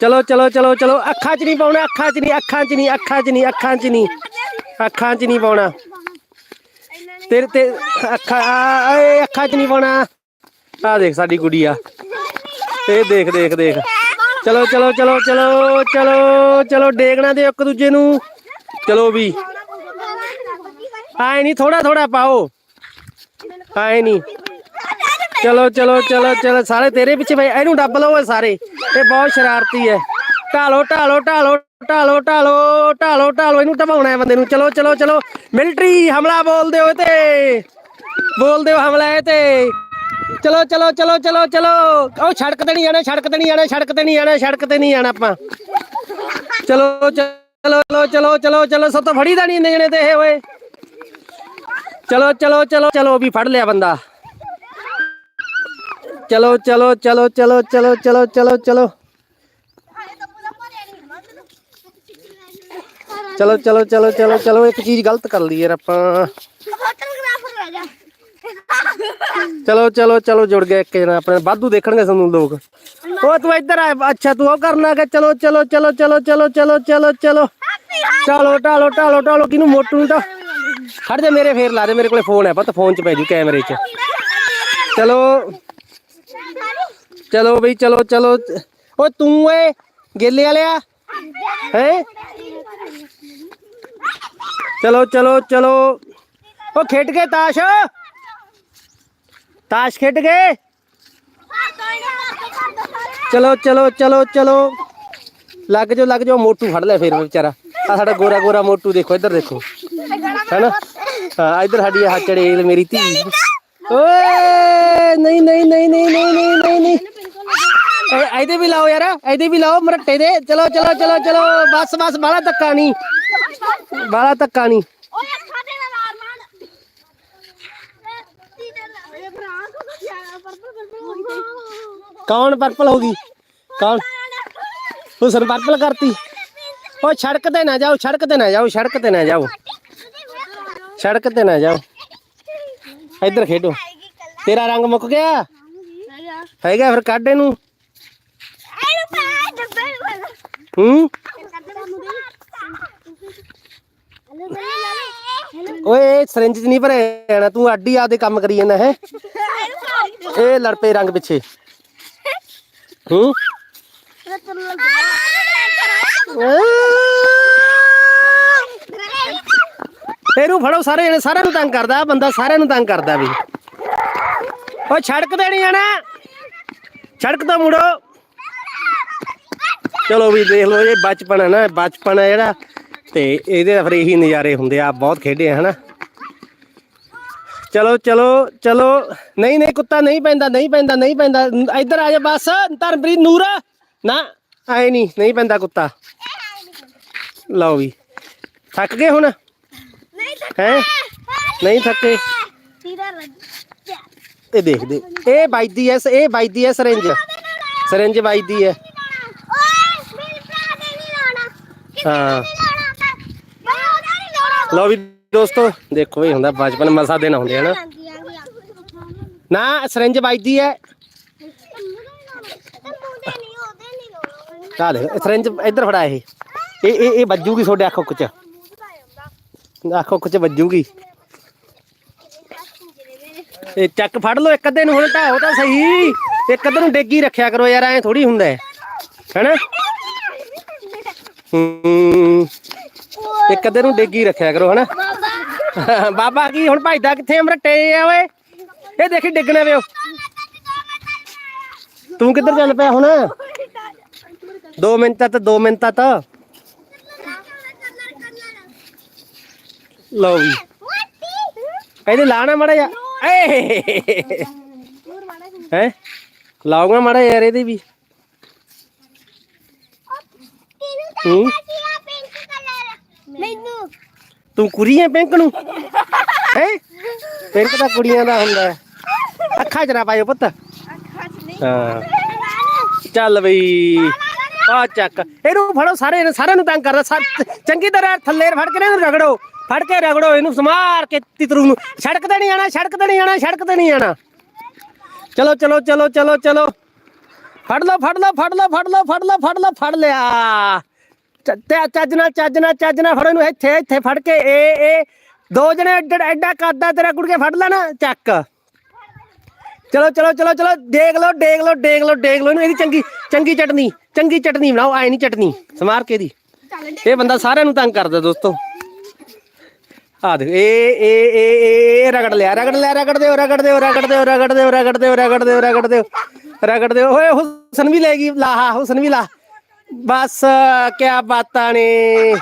ਚਲੋ ਚਲੋ ਚਲੋ ਚਲੋ। ਅੱਖਾਂ 'ਚ ਨਹੀਂ ਪਾਉਣਾ, ਅੱਖਾਂ 'ਚ ਨਹੀਂ, ਅੱਖਾਂ 'ਚ ਨਹੀਂ, ਅੱਖਾਂ 'ਚ ਨਹੀਂ, ਅੱਖਾਂ 'ਚ ਨਹੀਂ। ਅੱਖਾਂ 'ਚ ਨਹੀਂ ਪਾਉਣਾ। ਤੇਰੇ ਤੇ ਅੱਖਾਂ, ਆ- ਅੱਖਾਂ 'ਚ ਨਹੀਂ ਪਾਉਣਾ। ਆ ਦੇਖ ਸਾਡੀ ਕੁੜੀ ਆ। ਇਹ ਦੇਖ ਦੇਖ ਦੇਖ। ਚਲੋ ਚਲੋ ਚਲੋ ਚਲੋ ਚਲੋ ਚਲੋ, ਡੇਗਣਾ ਦੇ ਇੱਕ ਦੂਜੇ ਨੂੰ। ਚਲੋ ਵੀ। ਆਏ ਨਹੀਂ ਥੋੜਾ ਥੋੜਾ ਪਾਓ। ਆਏ ਨਹੀਂ। ਚਲੋ ਚਲੋ ਚਲੋ ਚਲੋ ਸਾਰੇ ਤੇਰੇ ਪਿੱਛੇ ਬਈ ਇਹਨੂੰ ਡੱਬ ਲਓ ਇਹ ਸਾਰੇ ਇਹ ਬਹੁਤ ਸ਼ਰਾਰਤੀ ਹੈ ਢਾਲੋ ਢਾਲੋ ਢਾਲੋ ਢਾਲੋ ਢਾਲੋ ਢਾਲੋ ਢਾਲੋ ਇਹਨੂੰ ਢਵਾਉਣਾ ਹੈ ਬੰਦੇ ਨੂੰ ਚਲੋ ਚਲੋ ਚਲੋ ਮਿਲਟਰੀ ਹਮਲਾ ਬੋਲਦੇ ਹੋ ਤੇ ਬੋਲਦੇ ਹੋ ਹਮਲਾ ਇਹ ਤੇ ਚਲੋ ਚਲੋ ਚਲੋ ਚਲੋ ਚਲੋ ਉਹ ਸੜਕ ਤੇ ਨਹੀਂ ਜਾਣਾ ਸੜਕ ਤੇ ਨਹੀਂ ਜਾਣਾ ਸੜਕ ਤੇ ਨਹੀਂ ਜਾਣਾ ਸੜਕ ਤੇ ਨਹੀਂ ਜਾਣਾ ਆਪਾਂ ਚਲੋ ਚਲੋ ਚਲੋ ਚਲੋ ਚਲੋ ਚਲੋ ਸਭ ਤੋਂ ਫੜੀ ਦਾ ਨਹੀਂ ਇੰਨੇ ਜਣੇ ਤੇ ਇਹ ਓਏ ਚਲੋ ਚਲੋ ਚਲੋ ਚਲੋ ਵੀ ਫੜ ਲਿਆ ਬੰਦਾ ਚਲੋ ਚਲੋ ਚਲੋ ਚਲੋ ਚਲੋ ਚਲੋ ਚਲੋ ਚਲੋ ਚਲੋ ਚਲੋ ਚਲੋ ਚਲੋ ਚਲੋ ਇੱਕ ਚੀਜ਼ ਗਲਤ ਕਰ ਲਈ ਯਾਰ ਆਪਾਂ ਚਲੋ ਚਲੋ ਚਲੋ ਜੁੜ ਗਏ ਇੱਕ ਜਣਾ ਆਪਣੇ ਵਾਧੂ ਦੇਖਣਗੇ ਸਾਨੂੰ ਲੋਕ ਉਹ ਤੂੰ ਇੱਧਰ ਆ ਅੱਛਾ ਤੂੰ ਉਹ ਕਰਨਾ ਕਿ ਚਲੋ ਚਲੋ ਚਲੋ ਚਲੋ ਚਲੋ ਚਲੋ ਚਲੋ ਚਲੋ ਚਲੋ ਟਾਲੋ ਟਾਲੋ ਟਾਲੋ ਕਿਨੂੰ ਮੋਟੂ ਨੂੰ ਤਾਂ ਖੜ ਜਾ ਮੇਰੇ ਫੇਰ ਲਾ ਦੇ ਮੇਰੇ ਕੋਲੇ ਫੋਨ ਹੈ ਪਤਾ ਫੋਨ 'ਚ ਪੈ ਜੂ ਕੈਮਰੇ 'ਚ ਚਲੋ चलो भाई, चलो चलो। ओ, तू गेले आया है? चलो चलो चलो। ओ खेड गए ताश। ताश खेड गए। चलो चलो चलो चलो। लग जाओ लग जाओ, मोटू फट लिया फिर, बेचारा। सा गोरा गोरा मोटू देखो, इधर देखो। है ना? हाँ इधर हाड़ी चढ़े, मेरी धी नहीं नहीं नहीं नहीं नहीं नहीं नहीं। ਇਹਦੇ ਵੀ ਲਾਓ ਯਾਰ ਇਹਦੇ ਵੀ ਲਾਓ ਮਰੱਟੇ ਦੇ। ਚਲੋ ਚਲੋ ਚਲੋ ਚਲੋ ਬਸ ਬਸ ਬਾਲਾ ਧੱਕਾ ਨਹੀਂ। ਬਾਲਾ ਧੱਕਾ ਨਹੀਂ। ਕੌਣ ਪਰਪਲ ਹੋ ਗਈ? ਕੌਣ? ਹੁਸਨ ਪਰਪਲ ਕਰਤੀ। ਉਹ ਸੜਕ ਤੇ ਨਾ ਜਾਓ ਸੜਕ ਤੇ ਨਾ ਜਾਓ ਸੜਕ ਤੇ ਨਾ ਜਾਓ। ਸੜਕ ਤੇ ਨਾ ਜਾਓ। ਇੱਧਰ ਖੇਡੋ। ਤੇਰਾ ਰੰਗ ਮੁੱਕ ਗਿਆ? ਹੈਗਾ ਫਿਰ ਕੱਢ ਇਹਨੂੰ। ਹੂੰ? ਓਏ ਸਰਿੰਜ ਚ ਨਹੀਂ ਭਰੇ ਜਾਣਾ, ਤੂੰ ਅੱਡੀ ਆਪਦੇ ਕੰਮ ਕਰੀ ਜਾਂਦਾ, ਹੈ? ਇਹ ਲੜ ਪਏ ਰੰਗ ਪਿੱਛੇ। ਹੂੰ? ਇਹਨੂੰ ਫੜੋ, ਸਾਰੇ ਜਣੇ, ਸਾਰਿਆਂ ਨੂੰ ਤੰਗ ਕਰਦਾ ਬੰਦਾ ਸਾਰਿਆਂ ਨੂੰ ਤੰਗ ਕਰਦਾ ਵੀ। ਓ ਸੜਕ ਤੇ ਜਾਣਾ। ਸੜਕ ਤੋਂ ਮੁੜੋ। ਚਲੋ ਵੀ ਦੇਖ ਲਓ ਇਹ ਬਚਪਨ ਹੈ ਨਾ ਬਚਪਨ ਹੈ ਜਿਹੜਾ ਤੇ ਇਹਦੇ ਤਾਂ ਫਿਰ ਇਹੀ ਨਜ਼ਾਰੇ ਹੁੰਦੇ ਆ ਬਹੁਤ ਖੇਡੇ ਆ ਹਨਾ। ਚਲੋ ਚਲੋ ਚਲੋ ਨਹੀਂ ਨਹੀਂ ਕੁੱਤਾ ਨਹੀਂ ਪੈਂਦਾ ਨਹੀਂ ਪੈਂਦਾ ਨਹੀਂ ਪੈਂਦਾ। ਇੱਧਰ ਆ ਜਾ ਬਸ ਧਰਮਪ੍ਰੀਤ ਨੂਰ। ਨਾ ਆਏ ਨਹੀਂ ਨਹੀਂ ਪੈਂਦਾ ਕੁੱਤਾ। ਲਓ ਵੀ ਥੱਕ ਗਏ ਹੁਣ? ਹੈ? ਨਹੀਂ ਥੱਕੇ? ਇਹ ਦੇਖ ਦੇ ਇਹ ਵੱਜਦੀ ਐ ਇਹ ਵੱਜਦੀ ਐ ਸਰੰਜ। ਸਰੰਜ ਵੱਜਦੀ ਐ। ਹਾਂ। ਲਓ ਵੀ ਦੋਸਤੋ, ਦੇਖੋ ਇਹ ਹੁੰਦਾ ਬਚਪਨ ਮਸਾ ਦਿਨ ਹੁੰਦੇ ਹਨਾ ਨਾ। ਸਰੰਜ ਵੱਜਦੀ ਐ। ਆ ਦੇਖ, ਸਰੰਜ ਇੱਧਰ ਫੜਾ ਇਹ। ਇਹ ਇਹ ਇਹ ਵੱਜੂਗੀ ਤੁਹਾਡੇ ਅੱਖ ਉੱਕ ਚ। ਅੱਖ ਉੱਕ ਚ ਵੱਜੂਗੀ। ਇਹ ਚੱਕ ਫੜ ਲਓ, ਇੱਕ ਅੱਧੇ ਨੂੰ ਹੁਣ ਢਾਓ ਤਾਂ ਸਹੀ। ਇੱਕ ਅੱਧੇ ਨੂੰ ਡੇਗੀ ਰੱਖਿਆ ਕਰੋ ਯਾਰ, ਐ ਥੋੜੀ ਹੁੰਦਾ ਹੈ ਹੈਨਾ? ਹੂੰ। ਇੱਕ ਅੱਧੇ ਨੂੰ ਡੇਗੀ ਰੱਖਿਆ ਕਰੋ ਹਨਾ? ਬਾਬਾ। ਕੀ ਹੁਣ ਭਜਦਾ ਕਿੱਥੇ ਅਮਰਟੇ ਆ ਓਏ? ਇਹ ਦੇਖੀ ਡਿੱਗਣਾ ਪਿਓ ਤੂੰ ਕਿੱਧਰ ਚੱਲ ਪਿਆ ਹੁਣ? 2 ਮਿੰਟ ਤੱਕ 2 ਮਿੰਟ ਤੱਕ ਲਓ ਵੀ ਇਹਦੇ ਲਾਣਾ ਮੜਾ ਜਾ ਏ ਹੈ? ਲਾਉਂਗਾ ਮੜਾ ਯਾਰ ਇਹਦੇ ਵੀ। ਹੂੰ? ਮੈਨੂੰ। ਤੂੰ ਕੁੜੀ ਹੈ ਪਿੰਕ ਨੂੰ? ਹੈ? ਪਿੰਕ ਤਾਂ ਕੁੜੀਆਂ ਦਾ ਹੁੰਦਾ ਹੈ ਅੱਖਾਂ ਚ ਨਾ ਪਾਇਓ ਪੁੱਤ। ਹਾਂ। ਚੱਲ ਬਈ ਆ ਚੱਕ। ਇਹਨੂੰ ਫੜੋ ਸਾਰੇ ਇਹਨੂੰ ਸਾਰਿਆਂ ਨੂੰ ਤੰਗ ਕਰਦਾ। ਚੰਗੀ ਤਰ੍ਹਾਂ ਥੱਲੇ ਫੜ ਕੇ ਨਾ ਇਹਨੂੰ ਰਗੜੋ। ਫੜ ਕੇ ਰਗੜੋ ਇਹਨੂੰ ਸਮਾਰ ਕੇ ਤਿਤਰੂ ਨੂੰ। ਸੜਕ ਤੇ ਨਹੀਂ ਆਣਾ ਸੜਕ ਤੇ ਨਹੀਂ ਆਣਾ ਸੜਕ ਤੇ ਨਹੀਂ ਆਣਾ। ਚਲੋ ਚਲੋ ਚਲੋ ਚਲੋ ਚਲੋ। ਫੜ ਲਓ ਫੜ ਲਓ ਫੜ ਲਓ ਫੜ ਲਓ ਫੜ ਲਓ ਫੜ ਲਓ ਫੜ ਲਿਆ। ਚੱਜ ਨਾਲ ਚੱਜ ਨਾਲ ਚੱਜ ਨਾਲ ਫੜ ਇਹਨੂੰ ਇੱਥੇ ਇੱਥੇ ਫੜ ਕੇ ਇਹ ਇਹ ਦੋ ਜਣੇ ਐਡਾ ਐਡਾ ਤੇਰਾ ਕੁੜ ਕੇ ਫੜ ਲੈਣਾ ਚੱਕ। ਚਲੋ ਚਲੋ ਚਲੋ ਚਲੋ, ਦੇਖ ਲਓ ਦੇਖ ਲਓ ਦੇਖ ਲਓ ਦੇਖ ਲਓ ਇਹਨੂੰ, ਇਹਦੀ ਚੰਗੀ ਚੰਗੀ ਚਟਨੀ ਚੰਗੀ ਚਟਨੀ ਬਣਾਓ, ਆਏ ਨਹੀਂ ਚਟਨੀ ਸਮਾਰ ਕੇ ਦੀ ਇਹ ਬੰਦਾ ਸਾਰਿਆਂ ਨੂੰ ਤੰਗ ਕਰਦਾ ਦੋਸਤੋ। ਆ ਦੇਖ ਇਹ ਇਹ ਇਹ ਇਹ ਰਗੜ ਲਿਆ ਰਗੜ ਲਿਆ, ਰਗੜ ਦਿਓ ਰਗੜ ਦਿਓ ਰਗੜ ਦਿਓ ਰਗੜ ਦਿਓ ਰਗੜ ਦਿਓ ਰਗੜ ਦਿਓ ਰਗੜ ਦਿਓ ਰਗੜ ਦਿਓ। ਓਏ, ਹੁਸਨ ਵੀ ਲੈ ਗਈ ਲਾਹਾ ਹੁਸਨ ਵੀ ਲਾ। ਬਸ, ਕਿਆ ਬਾਤਾਂ ਨੇ।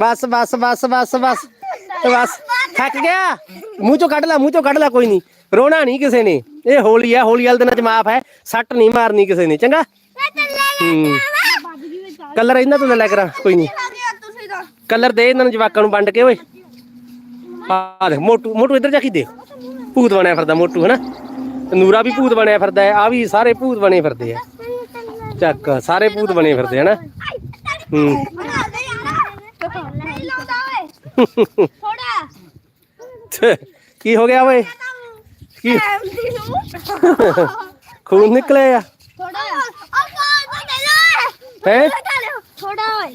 ਬਸ ਬਸ ਬਸ ਬਸ ਬਸ ਬਸ। ਥੱਕ ਗਿਆ? ਮੂੰਹ ਚੋਂ ਕੱਢ ਲੈ, ਮੂੰਹ ਚੋਂ ਕੱਢ ਲੈ ਕੋਈ ਨਹੀਂ। ਰੋਣਾ ਨਹੀਂ ਕਿਸੇ ਨੇ। ਇਹ ਹੋਲੀ ਆ, ਹੋਲੀ ਵਾਲੇ ਦਿਨ ਚ ਮਾਫ ਹੈ। ਸੱਟ ਨਹੀਂ ਮਾਰਨੀ ਕਿਸੇ ਨੇ, ਚੰਗਾ? ਕਲਰ ਇਹਨਾਂ ਤੋਂ ਲੈ ਕਰਾਂ, ਕੋਈ ਨਹੀਂ। ਕਲਰ ਦੇ ਇਹਨਾਂ ਨੂੰ ਜਵਾਕਾਂ ਨੂੰ ਵੰਡ ਕੇ, ਓਏ। ਆ ਦੇਖ, ਮੋਟੂ ਮੋਟੂ ਇੱਧਰ ਜਾ ਕੇ ਦੇਖ। ਭੂਤ ਬਣਿਆ ਫਿਰਦਾ ਮੋਟੂ, ਹਨਾ? ਤੇ ਨੂਰਾ ਵੀ ਭੂਤ ਬਣਿਆ ਫਿਰਦਾ ਹੈ ਆ ਵੀ ਸਾਰੇ ਭੂਤ ਬਣੇ ਫਿਰਦੇ ਆ। ਚੱਕ, ਸਾਰੇ ਭੂਤ ਬਣੇ ਫਿਰਦੇ, ਹਨਾ? ਹੂੰ। ਥੋੜਾ ਕੀ ਹੋ ਗਿਆ ਓਏ? ਕੀ? ਖੂਨ ਨਿਕਲੇ ਆ। ਥੋੜਾ ਹੈ? ਥੋੜਾ ਓਏ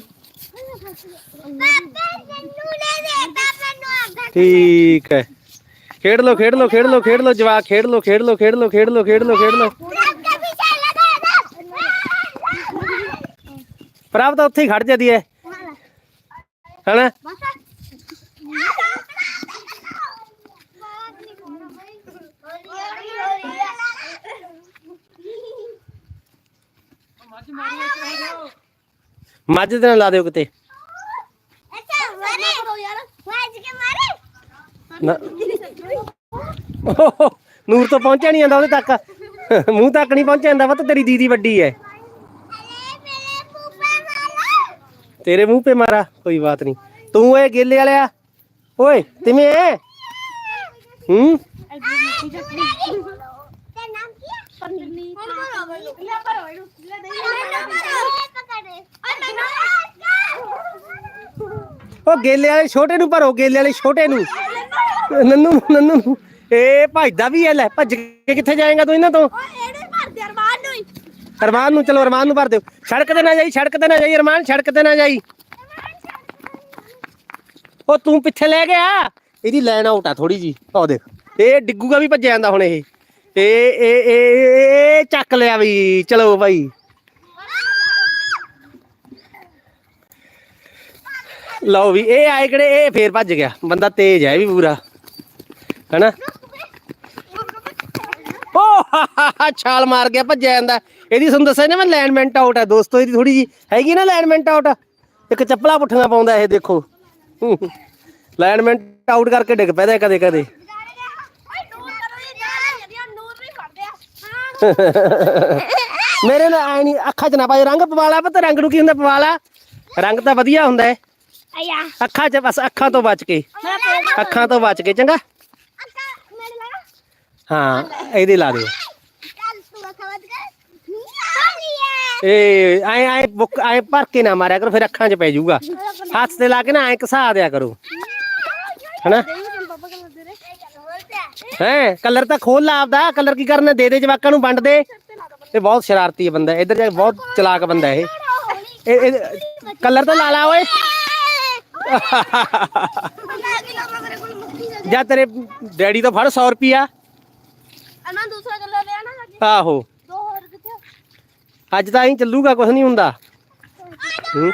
ਠੀਕ ਹੈ। ਖੇਡ ਲੋ ਖੇਡ ਲੋ ਖੇਡ ਲੋ ਖੇਡ ਲੋ ਜਵਾਕ, ਖੇਡ ਲੋ ਖੇਡ ਲੋ ਖੇਡ ਲੋ ਖੇਡ ਲੋ ਖੇਡ ਲੋ ਖੇਡ ਲੋ ਪ੍ਰਭ ਤਾਂ ਉੱਥੇ ਹੀ ਖੜ ਜਾਂਦੀ ਹੈ ਹਨਾ? ਮੱਝ ਦੇ ਨਾਲ ਲਾ ਦਿਓ ਕਿਤੇ। ਨਾ। ਓਹ, ਨੂਰ ਤੋਂ ਪਹੁੰਚਿਆ ਨਹੀਂ ਜਾਂਦਾ ਉਹਦੇ ਤੱਕ। ਮੂੰਹ ਤੱਕ ਨਹੀਂ ਪਹੁੰਚਿਆ ਜਾਂਦਾ ਵਾ ਤਾਂ ਤੇਰੀ ਦੀਦੀ ਵੱਡੀ ਹੈ तेरे मुंह पे मारा कोई बात नहीं तू ओए गेले वाला ओए तिमे हम्म ਉਹ ਗੇਲੇ ਵਾਲੇ ਛੋਟੇ ਨੂੰ ਭਰੋ, ਗੇਲੇ ਵਾਲੇ ਛੋਟੇ ਨੂੰ। ਨੰਨੂ ਨੰਨੂ। ਇਹ ਭੱਜਦਾ ਵੀ ਹੈ ਲੈ, ਭੱਜ ਕੇ ਕਿੱਥੇ ਜਾਏਗਾ ਤੂੰ ਇਹਨਾਂ ਤੋਂ? ਅਰਮਾਨ ਨੂੰ ਚਲੋ ਅਰਮਾਨ ਨੂੰ ਭਰ ਦਿਓ। ਸੜਕ ਤੇ ਨਾ ਜਾਈ ਸੜਕ ਤੇ ਨਾ ਜਾਈ ਅਰਮਾਨ ਸੜਕ ਤੇ ਨਾ ਜਾਈ। ਉਹ ਤੂੰ ਪਿੱਛੇ ਲੈ ਗਿਆ। ਇਹਦੀ ਲਾਈਨ ਆਊਟ ਆ ਥੋੜੀ ਜੀ ਉਹ ਦੇਖ। ਇਹ ਡਿੱਗੂਗਾ ਵੀ ਭੱਜਿਆ ਜਾਂਦਾ ਹੁਣ ਇਹ। ਇਹ ਇਹ ਇਹ ਚੱਕ ਲਿਆ ਵੀ। ਚਲੋ ਭਾਈ ਲਓ ਵੀ ਇਹ ਆਏ ਕਿਹੜੇ? ਇਹ ਫੇਰ ਭੱਜ ਗਿਆ। ਬੰਦਾ ਤੇਜ਼ ਹੈ ਵੀ ਪੂਰਾ। ਹੈਨਾ? ਉਹ ਛਾਲ ਮਾਰ ਗਿਆ ਭੱਜਿਆ ਜਾਂਦਾ। ਇਹਦੀ ਤੁਹਾਨੂੰ ਦੱਸਿਆ ਨਾ ਮੈਂ ਲੈਂਡਮੈਂਟ ਆਊਟ ਹੈ ਦੋਸਤੋ ਇਹਦੀ ਥੋੜੀ ਜੀ ਹੈਗੀ ਨਾ ਲੈਂਡਮੈਂਟ ਆਊਟ ਇੱਕ ਚੱਪਲਾ ਪੁੱਠੀਆਂ ਪਾਉਂਦਾ ਇਹ ਦੇਖੋ। ਲੈਂਡਮੈਂਟ ਆਊਟ ਕਰਕੇ ਡਿੱਗ ਪੈਦਾ ਕਦੇ ਕਦੇ। ਮੇਰੇ ਨਾਲ ਐ ਨਹੀਂ ਅੱਖਾਂ 'ਚ ਨਾ ਪਾਏ ਰੰਗ ਪਵਾਲਾ ਪਤਾ ਰੰਗ ਨੂੰ ਕੀ ਹੁੰਦਾ ਪਵਾਲਾ। ਰੰਗ ਤਾਂ ਵਧੀਆ ਹੁੰਦਾ ਹੈ ਅੱਖਾਂ 'ਚ ਬਸ ਅੱਖਾਂ ਤੋਂ ਬਚ ਕੇ। ਅੱਖਾਂ ਤੋਂ ਬਚ ਕੇ ਚੰਗਾ? ਹਾਂ ਇਹਦੇ ਲਾ ਦਿਓ। ਏ ਐ ਐ ਬੁੱਕ ਐ ਭਰ ਕੇ ਨਾ ਮਾਰਿਆ ਕਰੋ ਫਿਰ ਅੱਖਾਂ 'ਚ ਪੈ ਜਾਊਗਾ। ਹੱਥ ਤੇ ਲਾ ਕੇ ਨਾ ਐ ਘਸਾ ਦਿਆ ਕਰੋ। ਹਨਾ? ਹੈ? ਕਲਰ ਤਾਂ ਖੋਲ ਲਾ ਆਪਦਾ। ਕਲਰ ਕੀ ਕਰਨਾ? ਦੇ ਦੇ ਜਵਾਕਾਂ ਨੂੰ ਵੰਡ ਦੇ। ਇਹ ਬਹੁਤ ਸ਼ਰਾਰਤੀ ਬੰਦਾ ਇੱਧਰ ਜਾ ਬਹੁਤ ਚਲਾਕ ਬੰਦਾ ਇਹ। ਇਹ ਕਲਰ ਤਾਂ ਲਾ ਲਾ ਓਏ। ਜਾਂ ਤੇਰੇ ਡੈਡੀ ਤੋਂ ਫੜ 100 ਰੁਪਿਆ ਅਨਾ ਦੂਸਰਾ ਕਲਰ ਲਿਆ ਨਾ ਆਹੋ। ਅੱਜ ਤਾਂ ਐਂ ਚੱਲੂਗਾ ਕੁਝ ਨਹੀਂ ਹੁੰਦਾ। ਹੂੰ